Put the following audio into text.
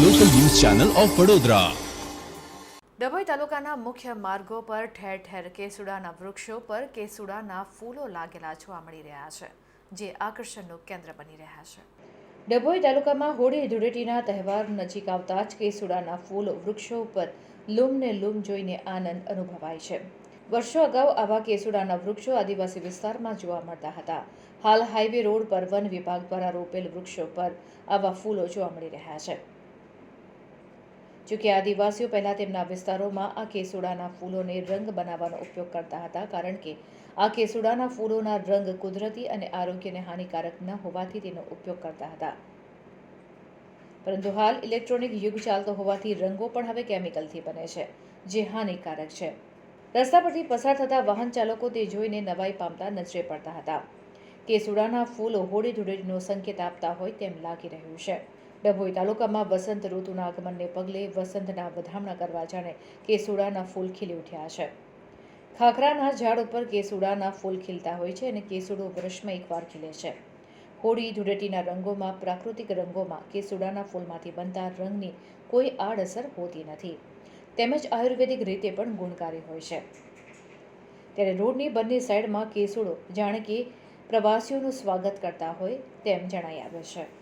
Channel of Vadodara. Dabhoi તાલુકાના મુખ્ય માર્ગો પર ઠેર ઠેર કેસુડાના વૃક્ષો પર કેસુડાના ફૂલો લાગેલા જોવા મળી રહ્યા છે જે આકર્ષણનું કેન્દ્ર બની રહ્યા છે. ડભોઈ તાલુકામાં હોળી ધૂળેટીના તહેવાર નજીક આવતા જ કેસુડાના ફૂલો વૃક્ષો ઉપર લૂમને લૂમ જોઈને આનંદ અનુભવાય છે. વર્ષો અગાઉ આવા કેસુડાના વૃક્ષો આદિવાસી વિસ્તારમાં જોવા મળતા હતા. હાલ હાઈવે રોડ પર વન વિભાગ દ્વારા રોપેલ વૃક્ષો પર આવા ફૂલો જોવા મળી રહ્યા છે. જોકે આદિવાસીઓ પહેલાં તેમના વિસ્તારોમાં આ કેસુડાના ફૂલોને રંગ બનાવવાનો ઉપયોગ કરતા હતા, કારણ કે આ કેસુડાના ફૂલોના રંગ કુદરતી અને આરોગ્યને હાનિકારક ન હોવાથી તેનો ઉપયોગ કરતા હતા. પરંતુ હાલ ઇલેક્ટ્રોનિક યુગ ચાલતો હોવાથી રંગો પણ હવે કેમિકલથી બને છે, જે હાનિકારક છે. રસ્તા પરથી પસાર થતા વાહન ચાલકો તે જોઈને નવાઈ પામતા નજરે પડતા હતા. કેસુડાના ફૂલો હોળી ધૂળેટીનો સંકેત આપતા હોય તેમ લાગી રહ્યું છે. ડભોઈ તાલુકામાં વસંત ઋતુના આગમનને પગલે વસંતના વધામણા કરવા જાણે કેસુડાના ફૂલ ખીલી ઉઠ્યા છે. ખાખરાના ઝાડ ઉપર કેસુડાના ફૂલ ખીલતા હોય છે અને કેસુડો વર્ષમાં એકવાર ખીલે છે. હોળી ધૂળેટીના રંગોમાં, પ્રાકૃતિક રંગોમાં કેસુડાના ફૂલમાંથી બનતા રંગની કોઈ આડઅસર હોતી નથી. તેમજ આયુર્વેદિક રીતે પણ ગુણકારી હોય છે. ત્યારે રોડની બંને સાઈડમાં કેસુડો, જાણે કે પ્રવાસીઓનું સ્વાગત કરતા હોય તેમ જણાઈ આવે છે.